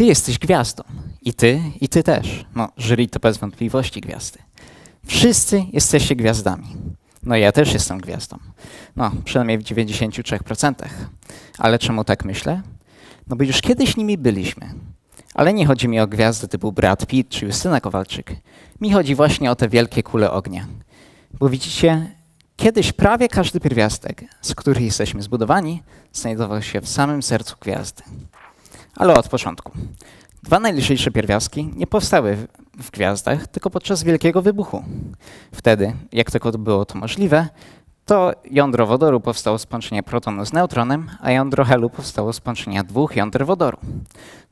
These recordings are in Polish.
Ty jesteś gwiazdą. I ty, i ty też. No, jury to bez wątpliwości gwiazdy. Wszyscy jesteście gwiazdami. No ja też jestem gwiazdą. No, przynajmniej w 93%. Ale czemu tak myślę? No bo już kiedyś nimi byliśmy. Ale nie chodzi mi o gwiazdy typu Brad Pitt czy Justyna Kowalczyk. Mi chodzi właśnie o te wielkie kule ognia. Bo widzicie, kiedyś prawie każdy pierwiastek, z których jesteśmy zbudowani, znajdował się w samym sercu gwiazdy. Ale od początku. Dwa najliczniejsze pierwiastki nie powstały w, w gwiazdach, tylko podczas wielkiego wybuchu. Wtedy, jak tylko było to możliwe, to jądro wodoru powstało z połączenia protonu z neutronem, a jądro helu powstało z połączenia dwóch jąder wodoru.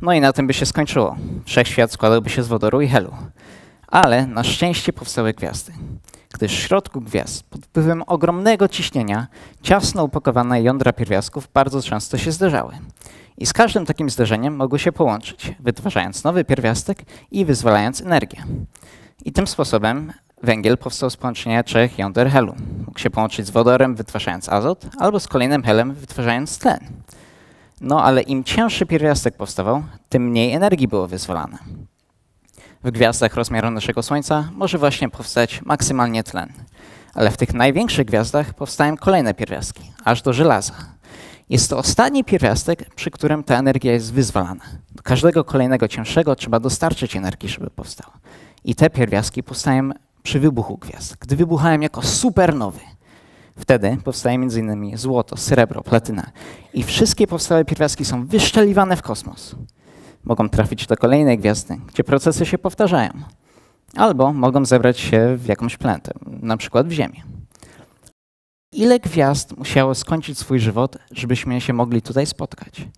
No i na tym by się skończyło. Wszechświat składałby się z wodoru i helu. Ale na szczęście powstały gwiazdy, gdyż w środku gwiazd, pod wpływem ogromnego ciśnienia, ciasno upakowane jądra pierwiastków bardzo często się zderzały. I z każdym takim zderzeniem mogły się połączyć, wytwarzając nowy pierwiastek i wyzwalając energię. I tym sposobem węgiel powstał z połączenia trzech jąder helu. Mógł się połączyć z wodorem, wytwarzając azot, albo z kolejnym helem, wytwarzając tlen. No ale im cięższy pierwiastek powstawał, tym mniej energii było wyzwalane. W gwiazdach rozmiaru naszego Słońca może właśnie powstać maksymalnie tlen. Ale w tych największych gwiazdach powstają kolejne pierwiastki, aż do żelaza. Jest to ostatni pierwiastek, przy którym ta energia jest wyzwalana. Do każdego kolejnego cięższego trzeba dostarczyć energii, żeby powstał. I te pierwiastki powstają przy wybuchu gwiazd, gdy wybuchają jako supernowy. Wtedy powstaje m.in. złoto, srebro, platyna. I wszystkie powstałe pierwiastki są wyszczeliwane w kosmos. Mogą trafić do kolejnej gwiazdy, gdzie procesy się powtarzają. Albo mogą zebrać się w jakąś planetę, na przykład w Ziemię. Ile gwiazd musiało skończyć swój żywot, żebyśmy się mogli tutaj spotkać?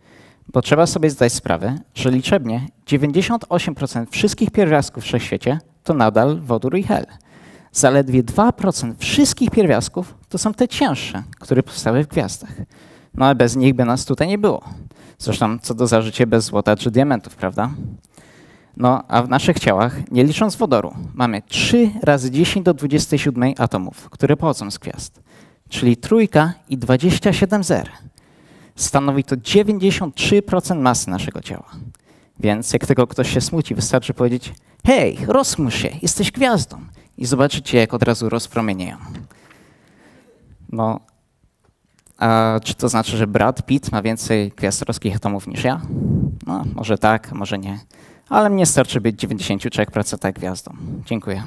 Bo trzeba sobie zdać sprawę, że liczebnie 98% wszystkich pierwiastków w wszechświecie to nadal wodór i hel. Zaledwie 2% wszystkich pierwiastków to są te cięższe, które powstały w gwiazdach. No a bez nich by nas tutaj nie było. Zresztą co do zażycie bez złota czy diamentów, prawda? No a w naszych ciałach, nie licząc wodoru, mamy 3 razy 10 do 27 atomów, które pochodzą z gwiazd czyli trójka i 27 zer. Stanowi to 93% masy naszego ciała. Więc jak tylko ktoś się smuci, wystarczy powiedzieć: Hej, rozmusz się, jesteś gwiazdą. I zobaczycie, jak od razu rozpromienieją. No, a czy to znaczy, że Brad Pitt ma więcej gwiazdorskich atomów niż ja? No, może tak, może nie. Ale mnie starczy być 93% gwiazdą. Dziękuję.